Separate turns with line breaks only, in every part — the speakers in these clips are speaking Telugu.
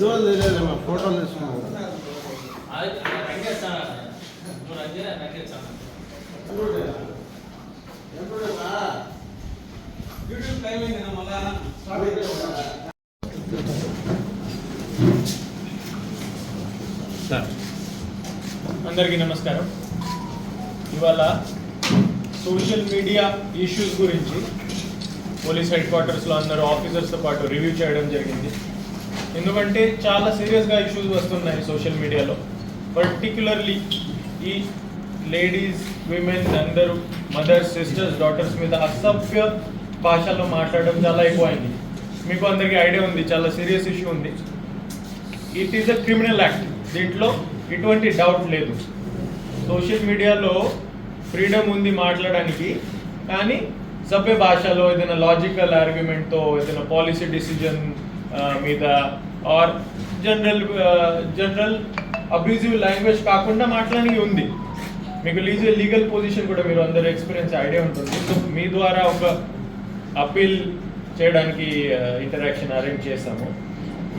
విజువల్ ఫోటోలు తీసుకున్నాం
అందరికీ నమస్కారం. ఇవాళ సోషల్ మీడియా ఇష్యూస్ గురించి పోలీస్ హెడ్ క్వార్టర్స్లో అందరూ ఆఫీసర్స్తో పాటు రివ్యూ చేయడం జరిగింది. ఎందుకంటే చాలా సీరియస్గా ఇష్యూస్ వస్తున్నాయి సోషల్ మీడియాలో పర్టిక్యులర్లీ ఈ లేడీస్ విమెన్ అందరూ మదర్స్ సిస్టర్స్ డాటర్స్ మీద అసభ్య భాషలో మాట్లాడడం చాలా ఎక్కువైంది. మీకు అందరికీ ఐడియా ఉంది చాలా సీరియస్ ఇష్యూ ఉంది. It is a criminal act దీంట్లో ఎటువంటి డౌట్ లేదు. సోషల్ మీడియాలో ఫ్రీడమ్ ఉంది మాట్లాడడానికి కానీ సభ్య భాషలో ఏదైనా లాజికల్ ఆర్గ్యుమెంట్తో ఏదైనా పాలసీ డిసిజన్ మీద or general general abusive language కాకుండా మాట్లాడడానికి ఉంది. మీకు లీజల్ లీగల్ పొజిషన్ కూడా మీరు అందరూ ఎక్స్పీరియన్స్ ఐడియా ఉంటుంది. సో మీ ద్వారా ఒక అప్పీల్ చేయడానికి ఇంటరాక్షన్ అరేంజ్ చేస్తాము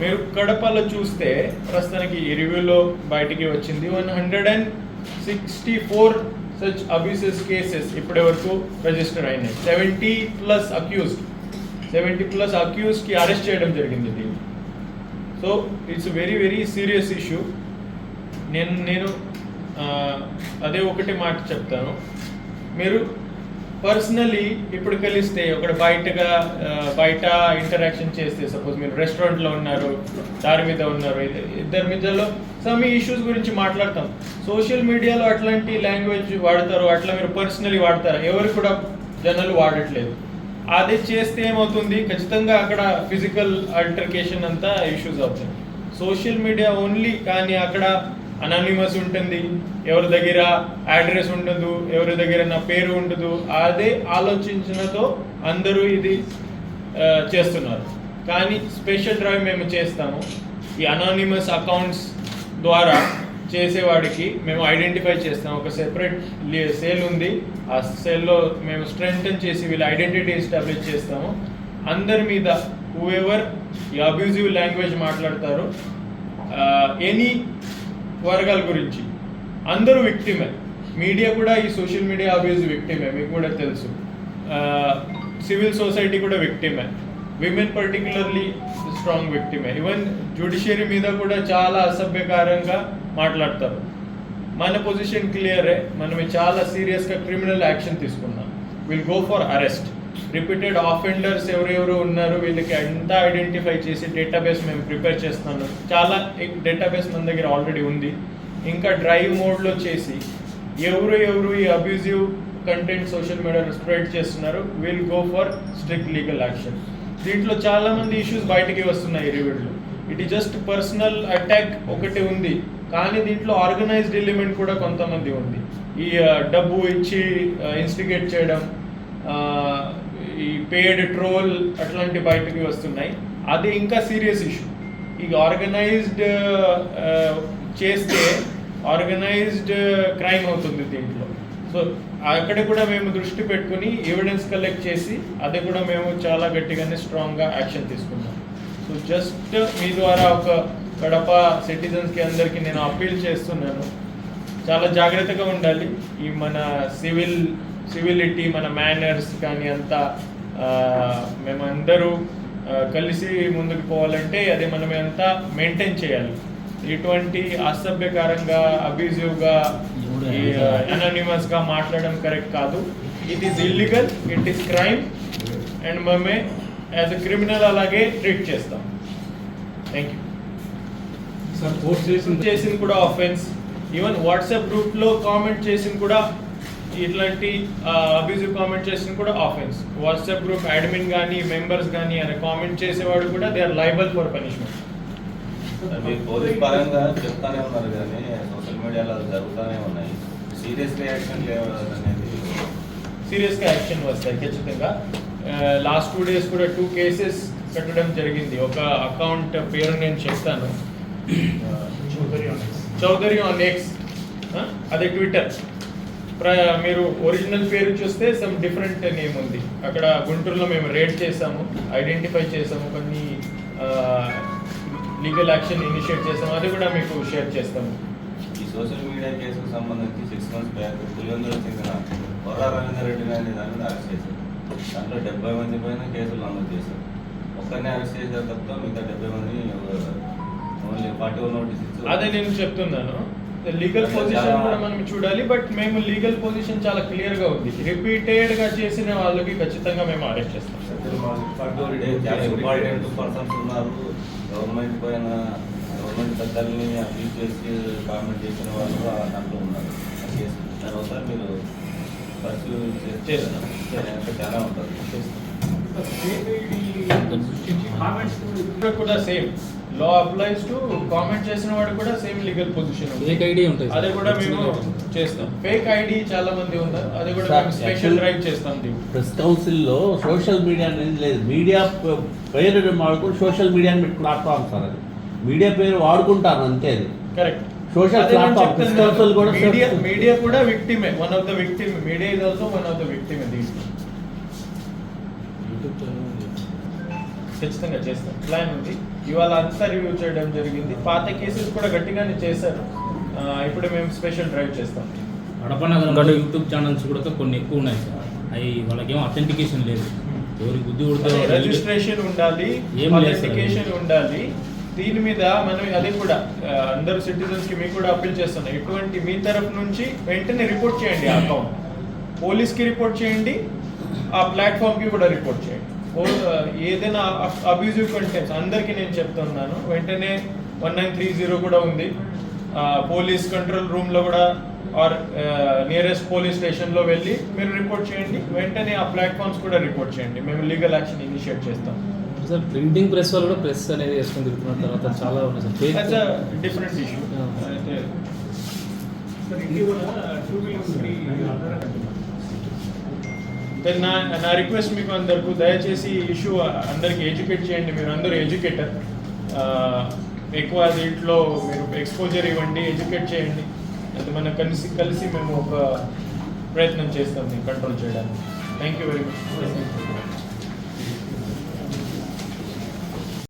మీరు కడపలో చూస్తే ప్రస్తుతానికి ఈ రివ్యూలో బయటికి వచ్చింది. One hundred and sixty four such abuses cases ఇప్పటి వరకు రిజిస్టర్ అయినాయి. Seventy plus accused. Seventy plus అక్యూజ్కి arrest చేయడం జరిగింది దీన్ని so it's very very serious issue నేను నేను అదే ఒకటి మాట చెప్తాను. మీరు పర్సనలీ ఇప్పుడు కలిస్తే ఒకటి బయటగా బయట ఇంటరాక్షన్ చేస్తే సపోజ్ మీరు రెస్టారెంట్లో ఉన్నారు దారి మీద ఉన్నారు ఇద్దరి మధ్యలో సమ్ ఇష్యూస్ గురించి మాట్లాడతాం. సోషల్ మీడియాలో అట్లాంటి లాంగ్వేజ్ వాడతారు అట్లా మీరు పర్సనలీ వాడతారు? ఎవరు కూడా జనాలు వాడట్లేదు. అది చేస్తే ఏమవుతుంది? ఖచ్చితంగా అక్కడ ఫిజికల్ అల్టర్కేషన్ అంతా ఇష్యూస్ అవుతుంది సోషల్ మీడియా ఓన్లీ కానీ అక్కడ అనానిమస్ ఉంటుంది. ఎవరి దగ్గర అడ్రస్ ఉండదు ఎవరి దగ్గర నా పేరు ఉండదు. అదే ఆలోచించినతో అందరూ ఇది చేస్తున్నారు. కానీ స్పెషల్ డ్రైవ్ మేము చేస్తాము. ఈ అనానిమస్ అకౌంట్స్ ద్వారా చేసేవాడికి మేము ఐడెంటిఫై చేస్తాం. ఒక సెపరేట్ సేల్ ఉంది. ఆ సెల్లో మేము స్ట్రెంగ్తన్ చేసి వీళ్ళ ఐడెంటిటీ ఎస్టాబ్లిష్ చేస్తాము. అందరి మీద ఎవర్ ఈ అబ్యూజివ్ లాంగ్వేజ్ మాట్లాడతారు ఎనీ వర్గాల గురించి. అందరూ విక్టిమే మీడియా కూడా ఈ సోషల్ మీడియా అబ్యూజ్ విక్టిమే మీకు కూడా తెలుసు. సివిల్ సొసైటీ కూడా విక్టిమే విమెన్ పర్టికులర్లీ స్ట్రాంగ్ విక్టిమే ఈవెన్ జ్యుడిషియరీ మీద కూడా చాలా అసభ్యకరంగా మాట్లాడతారు. మన పొజిషన్ క్లియరే మనం చాలా సీరియస్గా క్రిమినల్ యాక్షన్ తీసుకున్నాం. Will go for arrest repeated offenders ఎవరెవరు ఉన్నారు వీళ్ళకి ఎంత ఐడెంటిఫై చేసి డేటాబేస్ మేము ప్రిపేర్ చేస్తున్నాను. చాలా డేటాబేస్ మన దగ్గర ఆల్రెడీ ఉంది. ఇంకా డ్రైవ్ మోడ్లో చేసి ఎవరు ఎవరు ఈ అబ్యూజివ్ కంటెంట్ సోషల్ మీడియాలో స్ప్రెడ్ చేస్తున్నారు will go for strict legal action దీంట్లో చాలా మంది ఇష్యూస్ బయటికి వస్తున్నాయి రివ్యూలో ఇట్ జస్ట్ పర్సనల్ అటాక్ ఒకటి ఉంది. కానీ దీంట్లో ఆర్గనైజ్డ్ ఎలిమెంట్ కూడా కొంతమంది ఉంది. ఈ డబ్బు ఇచ్చి ఇన్స్టిగేట్ చేయడం ఈ పేడ్ ట్రోల్ అట్లాంటి బయటకి వస్తున్నాయి. అది ఇంకా సీరియస్ ఇష్యూ ఈ ఆర్గనైజ్డ్ చేస్తే ఆర్గనైజ్డ్ క్రైమ్ అవుతుంది దీంట్లో. సో అక్కడ కూడా మేము దృష్టి పెట్టుకుని ఎవిడెన్స్ కలెక్ట్ చేసి అది కూడా మేము చాలా గట్టిగానే స్ట్రాంగ్గా యాక్షన్ తీసుకున్నాం. సో జస్ట్ మీ ద్వారా ఒక కడప సిటిజన్స్కి అందరికీ నేను అప్పీల్ చేస్తున్నాను. చాలా జాగ్రత్తగా ఉండాలి. ఈ మన సివిల్ సివిలిటీ మన మేనర్స్ కానీ అంతా మేమందరూ కలిసి ముందుకు పోవాలంటే అది మనం అంతా మెయింటైన్ చేయాలి. ఎటువంటి అసభ్యకరంగా అబ్యూజివ్గా గా మాట్లాడడం కరెక్ట్ కాదు. It is illegal it is crime and మేమే యాజ్ ఎ క్రిమినల్ అలాగే ట్రీట్ చేస్తాం. థ్యాంక్ యూ
సార్ పోస్ట్ చేసింది.
చేసింది కూడా ఆఫెన్స్ ఈవెన్ వాట్సాప్ గ్రూప్లో కామెంట్ చేసింది కూడా ఇట్లాంటి అబ్యూజివ్ కామెంట్ చేసింది కూడా ఆఫెన్స్ వాట్సాప్ గ్రూప్ అడ్మిన్ కానీ మెంబర్స్ కానీ అని కామెంట్ చేసేవాడు కూడా they are liable for punishment
police పరంగా చెప్తానే ఉన్నారు కానీ మీడియాలో అది జరుగుతూనే ఉన్నాయి. సీరియస్ రియాక్షన్ లేవు అనేది
సీరియస్గా యాక్షన్ వస్తాయి ఖచ్చితంగా. లాస్ట్ టూ డేస్ కూడా టూ కేసెస్ పెట్టడం జరిగింది. ఒక అకౌంట్ పేరు నేను చెప్తాను. చౌదరి ఆన్ ఎక్స్ అదే ట్విట్టర్. ప్ర మీరు ఒరిజినల్ పేరు చూస్తే సమ్ డిఫరెంట్ నేమ్ ఉంది. అక్కడ గుంటూరులో మేము రేడ్ చేసాము ఐడెంటిఫై చేసాము కొన్ని లీగల్ యాక్షన్ ఇనిషియేట్ చేస్తాం అది కూడా మీకు షేర్ చేస్తాము.
సోషల్ మీడియా కేసుకు సంబంధించి సిక్స్ మంత్స్ బ్యాక్ పులివెందులకు చెందిన కొర్రా రవీందర్ అనే దాని మీద అరెస్ట్ చేశారు. దాంట్లో డెబ్బై మంది పైన కేసులు నమోదు చేశారు. ఒక్కరిని అరెస్ట్ చేశారు తప్ప మిగతా డెబ్బై మంది ఓన్లీ ఫార్టీ వన్ నోటీస్ ఇచ్చారు
అదే నేను చెప్తున్నాను. లీగల్ పొజిషన్ కూడా మనం చూడాలి బట్ మేము లీగల్ పొజిషన్ చాలా క్లియర్గా ఉంది. రిపీటెడ్గా చేసిన వాళ్ళకి ఖచ్చితంగా మేము అరెస్ట్ చేస్తాం.
ఇంపార్టెంట్ పర్సన్స్ ఉన్నారు. గవర్నమెంట్ పైన గవర్నమెంట్ పెద్దల్ని అబ్యూజ్ చేసి కామెంట్ చేసిన వాళ్ళు ఆ దాంట్లో ఉన్నారు. కేసు. తర్వాత మీరు పర్సూ
చేస్తాం.
చేస్తే చాలా ఉంటుంది.
ఇక్కడ కూడా same. Law applies to comment చేసిన వాడు కూడా same legal position
fake ID ఉంటాయి సార్.
అది కూడా మేము చేస్తాం. ఫేక్ ఐడి చాలా మంది ఉన్నారు అది కూడా
సార్,
మేము స్పెషల్
actually-
డ్రైవ్ చేస్తాం
సోషల్ మీడియా అనేది లేదు. మీడియా ప- పేరు వాడుకుని సోషల్ మీడియా ప్లాట్ఫామ్ సార్ అది. మీడియా పేరు వాడుకుంటారు అంతే అది.
కరెక్ట్
platform, Christopher కూడా
మీడియా మీడియా కూడా విక్టిమే one of the victim media is also one of the victim ఖచ్చితంగా చేస్తాం. ప్లాన్ ఉంది. ఇవాళ అంతా రివ్యూ చేయడం జరిగింది. పాత కేసెస్ కూడా గట్టిగానే చేశారు. ఇప్పుడు మేము స్పెషల్ డ్రైవ్ చేస్తాం.
కడప నగరంలో యూట్యూబ్ ఛానల్స్ కూడా కొన్ని ఎక్కువ ఉన్నాయి సార్. అవి వాళ్ళకేమో అథెంటికేషన్ లేదు. ఎవరికి బుద్ధి కొడితే
రిజిస్ట్రేషన్ ఉండాలి. అథెంటికేషన్ ఉండాలి. దీని మీద మనం అది కూడా అందరు సిటిజన్స్కి మీకు కూడా అప్పీల్ చేస్తున్నాం. ఎటువంటి మీ తరఫు నుంచి వెంటనే రిపోర్ట్ చేయండి ఆ అకౌంట్ పోలీస్కి రిపోర్ట్ చేయండి ఆ ప్లాట్ఫామ్కి కూడా రిపోర్ట్ చేయండి. ఓ- ఏదైనా అబ్యూజివ్ కంటెంట్స్ అందరికీ నేను చెప్తున్నాను. వెంటనే వన్ నైన్ త్రీ జీరో కూడా ఉంది. పోలీస్ కంట్రోల్ రూమ్లో కూడా ఆర్ నియరెస్ట్ పోలీస్ స్టేషన్లో వెళ్ళి మీరు రిపోర్ట్ చేయండి. వెంటనే ఆ ప్లాట్ఫామ్స్ కూడా రిపోర్ట్ చేయండి. మేము లీగల్ యాక్షన్ ఇనిషియేట్ చేస్తాం.
సార్ ప్రింటింగ్ ప్రెస్ వాళ్ళు కూడా ప్రెస్ అనేది వేసుకొని తిరుగుతున్న తర్వాత చాలా ఉన్నాయి సార్. ఫేక్
డిఫరెంట్ ఇష్యూ నా నా రిక్వెస్ట్ మీకు అందరికి దయచేసి ఇష్యూ అందరికి ఎడ్యుకేట్ చేయండి. మీరు అందరూ ఎడ్యుకేటర్ ఎక్కువ దీంట్లో మీరు ఎక్స్పోజర్ ఇవ్వండి ఎడ్యుకేట్ చేయండి. అది మనం కలిసి కలిసి మేము ఒక ప్రయత్నం చేస్తాం కంట్రోల్ చేయడానికి. Thank you very much